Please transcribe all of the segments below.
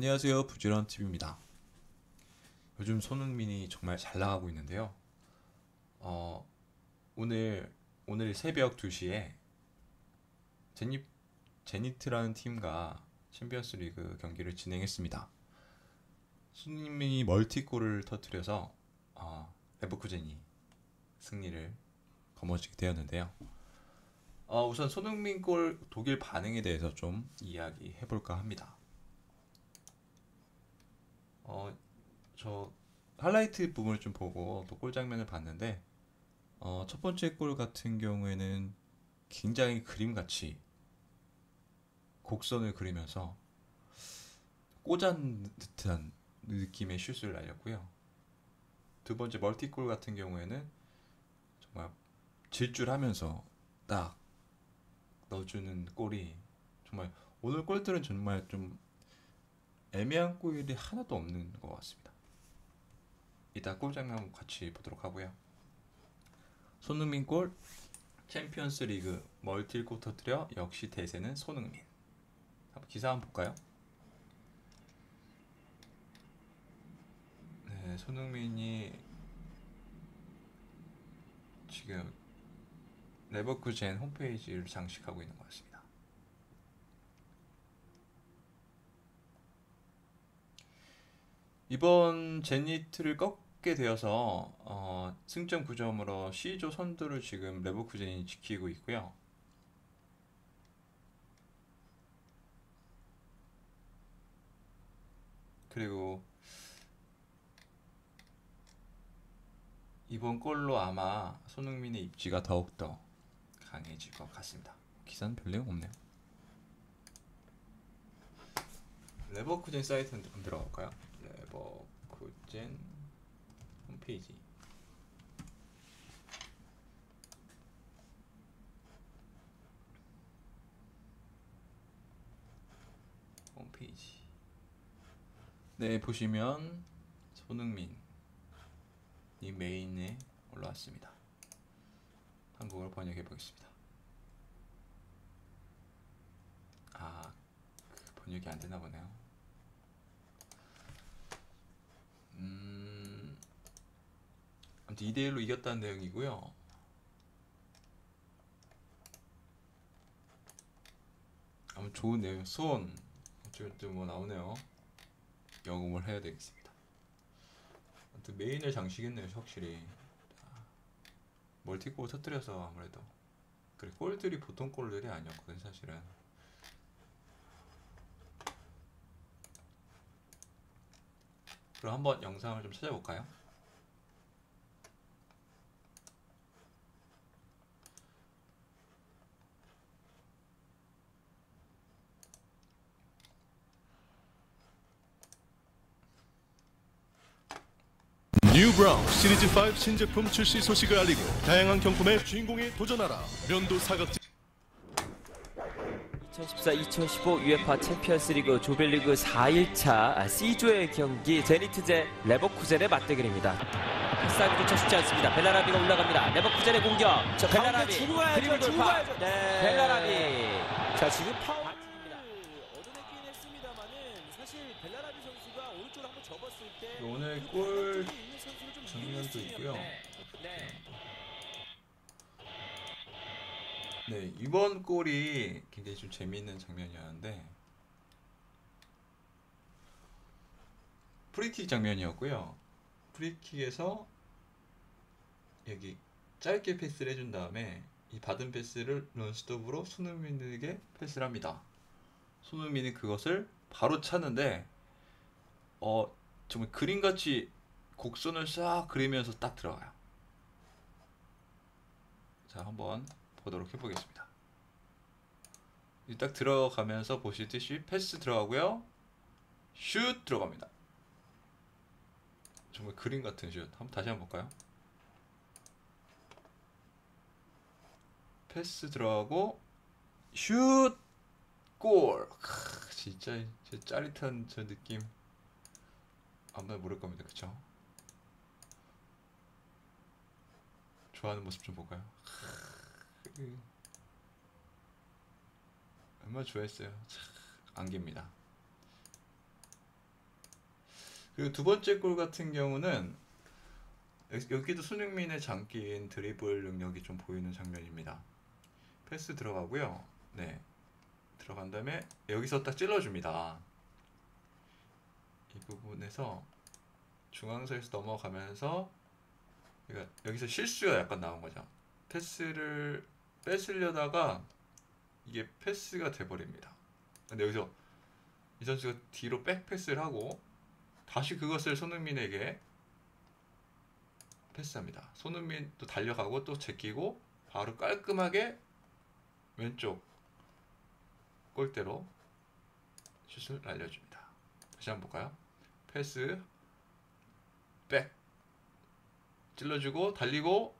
안녕하세요 부지런 TV입니다. 요즘 손흥민이 정말 잘 나가고 있는데요. 어, 오늘 오늘 새벽 2시에 제니 제니트라는 팀과 챔피언스리그 경기를 진행했습니다. 손흥민이 멀티골을 터뜨려서 어, 레버쿠젠이 승리를 거머쥐게 되었는데요. 어, 우선 손흥민 골 독일 반응에 대해서 좀 이야기해 볼까 합니다. 어, 저 하이라이트 부분을 좀 보고 또 골 장면을 봤는데 어, 첫 번째 골 같은 경우에는 굉장히 그림같이 곡선을 그리면서 꽂은 듯한 느낌의 슛을 날렸고요. 두 번째 멀티골 같은 경우에는 정말 질줄하면서 딱 넣어주는 골이 정말 오늘 골들은 정말 좀 애매한 골이 하나도 없는 것 같습니다. 이따 골 장면 같이 보도록 하고요. 손흥민 골 챔피언스 리그 멀티골 터뜨려 역시 대세는 손흥민. 한번 기사 한번 볼까요? 네, 손흥민이 지금 레버쿠젠 홈페이지를 장식하고 있는 것 같습니다. 이번 제니트를 꺾게 되어서 어, 승점 9점으로 C조 선두를 지금 레버쿠젠이 지키고 있고요. 그리고 이번 골로 아마 손흥민의 입지가 더욱더 강해질 것 같습니다. 기사는 별 내용 없네요. 레버쿠젠 사이트 한번 들어갈까요? 레버쿠젠 홈페이지 홈페이지 네 보시면 손흥민 이 메인에 올라왔습니다. 한국어로 번역해 보겠습니다. 아, 그 번역이 안 되나 보네요. 음, 아무튼 2대 1로 이겼다는 내용이고요. 아무 좋은 내용. 손 어쨌든 뭐 나오네요. 영음을 해야 되겠습니다. 아무튼 메인을 장식했네요, 확실히. 멀티골 터뜨려서 아무래도 그래 골들이 보통 골들이 아니었거든 사실은 그럼 한번 영상을 좀 찾아볼까요? 뉴 브라운 시리즈 5 신제품 출시 소식을 알리고 다양한 경품에 주인공이 도전하라 면도 사각지 2014-2015 UEFA 챔피언스리그 조별리그 4일차 C조의 경기 제니트제 레버쿠젠의 맞대결입니다. 패스하기조차 쉽지 않습니다. 벨라라비가 올라갑니다. 레버쿠젠의 공격. 자, 벨라라비 드리블 돌파. 네. 벨라라비. 자 지금 파워 맞습니다. 얻어냈긴 했습니다만은 사실 벨라라비 선수가 오른쪽으로 한번 접었을 때 오늘 그골 장면도 있고요. 네. 네. 네 이번 골이 굉장히 좀 재미있는 장면이었는데 프리킥 장면이었고요. 프리킥에서 여기 짧게 패스를 해준 다음에 이 받은 패스를 런스톱으로 손흥민에게 패스를 합니다. 손흥민이 그것을 바로 차는데 어 정말 그림같이 곡선을 싹 그리면서 딱 들어가요. 자 한번 보도록 해보겠습니다. 이딱 들어가면서 보시듯이 패스 들어가고요. 슛 들어갑니다. 정말 그림 같은 슛. 한번 다시 한번 볼까요? 패스 들어가고 슛 골. 크, 진짜 저 짜릿한 저 느낌 아무나 모를 겁니다. 그쵸? 좋아하는 모습 좀 볼까요? 크, 얼마나 좋아했어요. 참, 안개입니다. 그리고 두 번째 골 같은 경우는 여기- 여기도 손흥민의 장기인 드리블 능력이 좀 보이는 장면입니다. 패스 들어가고요. 네. 들어간 다음에 여기서 딱 찔러줍니다. 이 부분에서 중앙선에서 넘어가면서 그러니까 여기서 실수가 약간 나온 거죠. 패스를 뺏으려다가 이게 패스가 돼버립니다. 근데 여기서 이 선수가 뒤로 백 패스를 하고 다시 그것을 손흥민에게 패스합니다. 손흥민 또 달려가고 또 제끼고 바로 깔끔하게 왼쪽 골대로 슛을 날려줍니다. 다시 한번 볼까요? 패스 백 찔러주고 달리고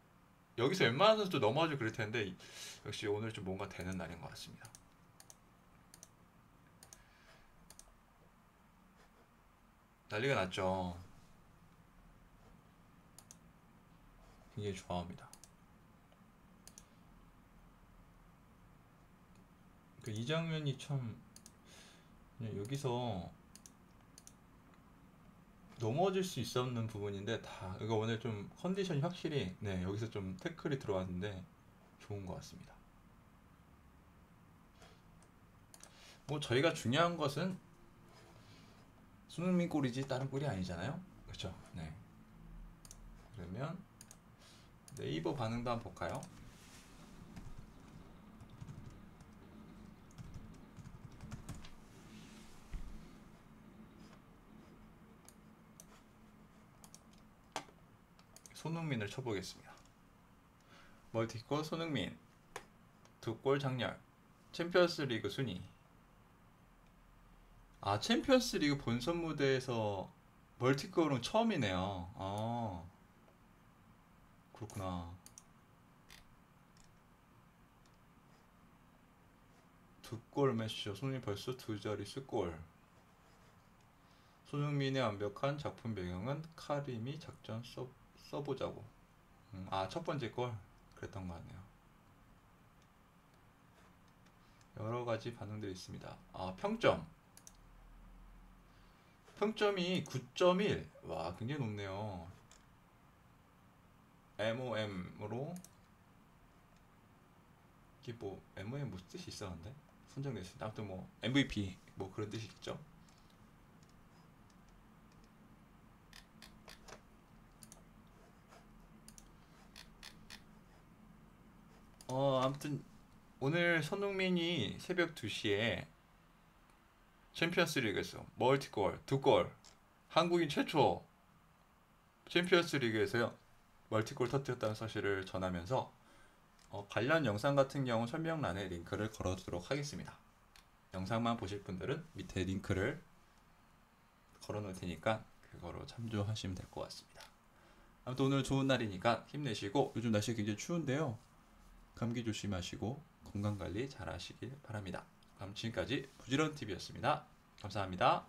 여기서 웬만한 선수도 넘어가지고 그럴 텐데 이- 역시 오늘 좀 뭔가 되는 날인 것 같습니다. 난리가 났죠. 굉장히 좋아합니다. 그 이 장면이 참 여기서 넘어질 수 있었는 부분인데 다 이거 오늘 좀 컨디션이 확실히 네 여기서 좀 태클이 들어왔는데 좋은 것 같습니다. 뭐 저희가 중요한 것은 손흥민 골이지 다른 골이 아니잖아요. 그렇죠? 네. 그러면 네이버 반응도 한번 볼까요? 손흥민을 쳐보겠습니다. 멀티골 손흥민 두 골 장렬 챔피언스 리그 순위 아 챔피언스 리그 본선 무대에서 멀티골은 처음이네요. 아 그렇구나. 두 골 매치죠. 손흥민 벌써 두 자릿수 골. 손흥민의 완벽한 작품 배경은 카림이 작전 써, 써보자고. 음, 아, 첫 번째 골. 그랬던 것 같네요. 여러 가지 반응들이 있습니다. 아, 평점. 평점이 9.1. 와, 굉장히 높네요. MOM으로 이게 뭐 MOM 무슨 뜻이 있었는데 선정됐습니다. 아무튼 뭐 MVP 뭐 그런 뜻이겠죠. 어, 아무튼 오늘 손흥민이 새벽 2시에 챔피언스 리그에서 멀티골 두 골 한국인 최초 챔피언스 리그에서요 멀티골 터뜨렸다는 사실을 전하면서 어, 관련 영상 같은 경우 설명란에 링크를 걸어두도록 하겠습니다. 영상만 보실 분들은 밑에 링크를 걸어놓을 테니까 그거로 참조하시면 될 것 같습니다. 아무튼 오늘 좋은 날이니까 힘내시고 요즘 날씨 굉장히 추운데요. 감기 조심하시고 건강 관리 잘 하시길 바랍니다. 그럼 지금까지 부지런 TV였습니다. 감사합니다.